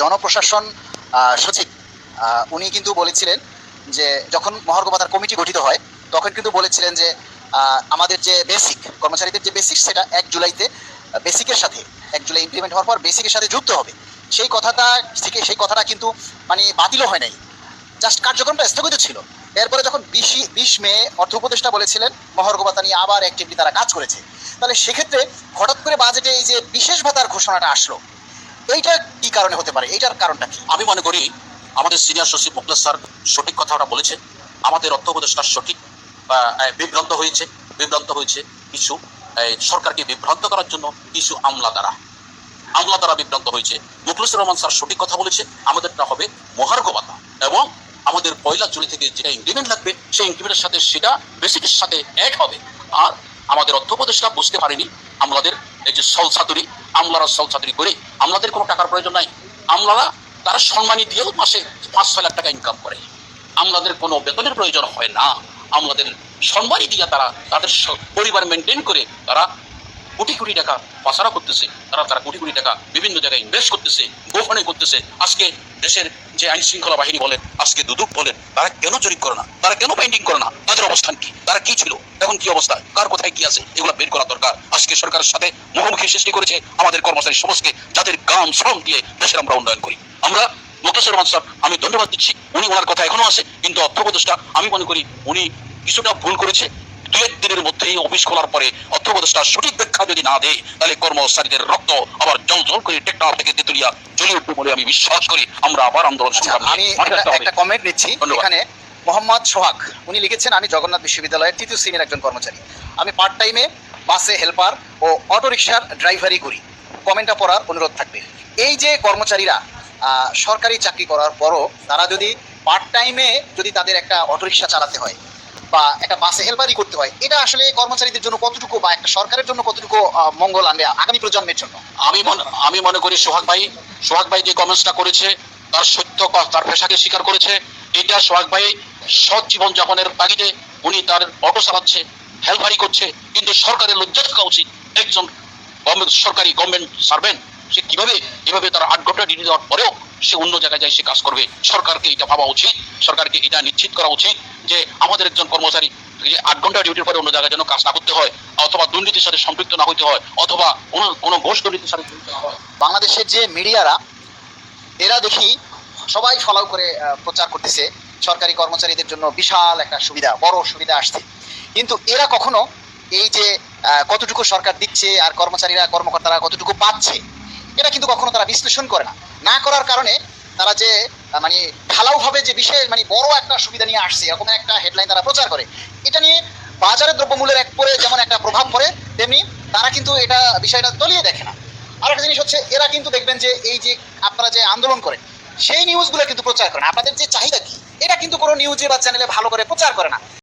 জনপ্রশাসন সচিব উনি কিন্তু বলেছিলেন যে যখন মহার্ঘ ভাতার কমিটি গঠিত হয়, তখন কিন্তু বলেছিলেন যে আমাদের যে বেসিক কর্মচারীদের যে বেসিক সেটা এক জুলাইতে বেসিকের সাথে, এক জুলাই ইমপ্লিমেন্ট হওয়ার পর বেসিকের সাথে যুক্ত হবে। সেই কথাটা থেকে, সেই কথাটা কিন্তু মানে বাতিলও হয় নাই। জাস্ট কার্যক্রমটা স্থগিত ছিল। এরপরে যখন বিশি, বিশ মে অর্থ উপদেষ্টা বলেছিলেন, মহার্ঘ নিয়ে আবার অ্যাক্টিভলি তারা কাজ করেছে। তাহলে সেক্ষেত্রে হঠাৎ করে বাজেটে এই যে বিশেষ ভাতার ঘোষণাটা আসলো এইটা কি কারণে হতে পারে? এইটার কারণটা কি? আমি মনে করি আমাদের সিনিয়র সচিব মুখলেস স্যার সঠিক কথাটা বলেছে। আমাদের অর্থ উপদেষ্টা সঠিক বিভ্রান্ত হয়েছে বিভ্রান্ত হয়েছে কিছু সরকারকে বিভ্রান্ত করার জন্য কিছু আমলা দ্বারা আমলা দ্বারা বিভ্রান্ত হয়েছে। মুখলেসুর রহমান স্যার সঠিক কথা বলেছে, আমাদেরটা হবে মহার্ঘ ভাতা এবং আমাদের পয়লা জুলাই থেকে যেটা ইনক্রিমেন্ট লাগবে, সেই ইনক্রিমেন্টের সাথে সেটা বেসিকের সাথে অ্যাড হবে। আর আমাদের অর্থ উপদেষ্টা বুঝতে পারেনি, আমলাদের এই যে সলসাতুরি আমলারা সলসাতুরি করে, আমলাদের কোনো টাকার প্রয়োজন নাই। আমলারা তারা সম্মানী দিয়েও মাসে পাঁচ, ছয় লাখ টাকা ইনকাম করে। আমলাদের কোনো বেতনের প্রয়োজন হয় না। আমলাদের সম্মানী দিয়ে তারা তাদের পরিবার মেনটেন করে তারা কোটি কোটি টাকা পাচারা করতেছে। তারা তারা কোটি কোটি টাকা বিভিন্ন জায়গায় ইনভেস্ট করতেছে, গোপনে করতেছে। আজকে দেশের যে আইন শৃঙ্খলা বাহিনী বলেন, আজকে দুদক বলেন, তারা কেন জরিপ করে না? তারা কেন পেন্টিং করে না? তাদের অবস্থান কি? তারা কি ছিল? এখন কি অবস্থা? কার কোথায় কি আছে? এগুলো বের করা দরকার। আজকে সরকারের সাথে মুখোমুখি সৃষ্টি করেছে আমাদের কর্মচারী সমাজকে যাদের গাম, শ্রম দিয়ে দেশের আমরা উন্নয়ন করি। আমরা মুক্তেশ্বর রহমান স্যার আমি ধন্যবাদ দিচ্ছি। উনি ওনার কথা এখনও আছে, কিন্তু অর্থ আমি মনে করি উনি কিছুটা ভুল করেছে। দু এক দিনের মধ্যেই অফিস খোলার পরে অর্থ উপদেষ্টা সঠিক ব্যাখ্যা যদি না দেয় তাহলে কর্মচারীদের রক্ত আবার জল জল করে টেকনাফ থেকে তেতুলিয়া জ্বলিয়ে উঠবে বলে আমি বিশ্বাস করি। আমরা আবার আন্দোলন আচ্ছা, সংগ্রাম আমি একটা কমেন্ট নিচ্ছি। এখানে মোহাম্মদ সোহাগ উনি লিখেছেন আমি জগন্নাথ বিশ্ববিদ্যালয়ের তৃতীয় শ্রেণির একজন কর্মচারী। আমি পার্ট টাইমে বাসে হেল্পার ও অটোরিকশার ড্রাইভারি করি। কমেন্টটা পড়ার অনুরোধ থাকবে। এই যে কর্মচারীরা আহ, সরকারি চাকরি করার পরও তারা যদি পার্ট টাইমে যদি তাদের একটা অটোরিকশা চালাতে হয় বা একটা বাসে হেল্পারই করতে হয়, এটা আসলে কর্মচারীদের জন্য কতটুকু বা একটা সরকারের জন্য কতটুকু মঙ্গল আনবে আগামী প্রজন্মের জন্য? আমি আমি মনে করি সোহাগ ভাই সোহাগ ভাই যে কমেন্টসটা করেছে, তার সত্য তার পেশাকে স্বীকার করেছে, এটা সোহাগ ভাই সৎ জীবন যাপনের তাগিদে উনি তার অটো চালাচ্ছে হেলভারি করছে, কিন্তু সরকারের লজ্জা থাকা উচিত। একজন সরকারি গভর্নমেন্ট সার্ভেন্ট, সে কীভাবে এভাবে তার আট ঘণ্টা ডিউটি দেওয়ার পরেও সে অন্য জায়গায় যায়, সে কাজ করবে? সরকারকে এটা ভাবা উচিত, সরকারকে এটা নিশ্চিত করা উচিত যে আমাদের একজন কর্মচারী যে আট ঘণ্টা ডিউটির পরে অন্য জায়গায় যেন কাজ না করতে হয়, অথবা দুর্নীতির সাথে সম্পৃক্ত না হইতে হয়, অথবা কোনো কোনো ঘোষ দুর্নীতির সাথে জড়িত না হয়। বাংলাদেশের যে মিডিয়ারা, এরা দেখি সবাই ফলো করে প্রচার করতেছে, সরকারি কর্মচারীদের জন্য বিশাল একটা সুবিধা, বড় সুবিধা আসছে। কিন্তু এরা কখনো এই যে কতটুকু সরকার দিচ্ছে আর কর্মচারীরা, কর্মকর্তারা কতটুকু পাচ্ছে, এটা কিন্তু কখনো তারা বিশ্লেষণ করে না। না করার কারণে তারা যে মানে ঢালাওভাবে যে বিশেষ মানে বড় একটা সুবিধা নিয়ে আসছে, এরকম একটা হেডলাইন তারা প্রচার করে, এটা নিয়ে বাজারের দ্রব্যমূল্যের এক পরে যেমন একটা প্রভাব পড়ে, তেমনি তারা কিন্তু এটা বিষয়টা তলিয়ে দেখে না। আর একটা জিনিস হচ্ছে, এরা কিন্তু দেখবেন যে এই যে আপনারা যে আন্দোলন করেন, সেই নিউজগুলো কিন্তু প্রচার করে না। আপনাদের যে চাহিদা কি? এটা কিন্তু কোনো নিউজে বা চ্যানেলে ভালো করে প্রচার করে না।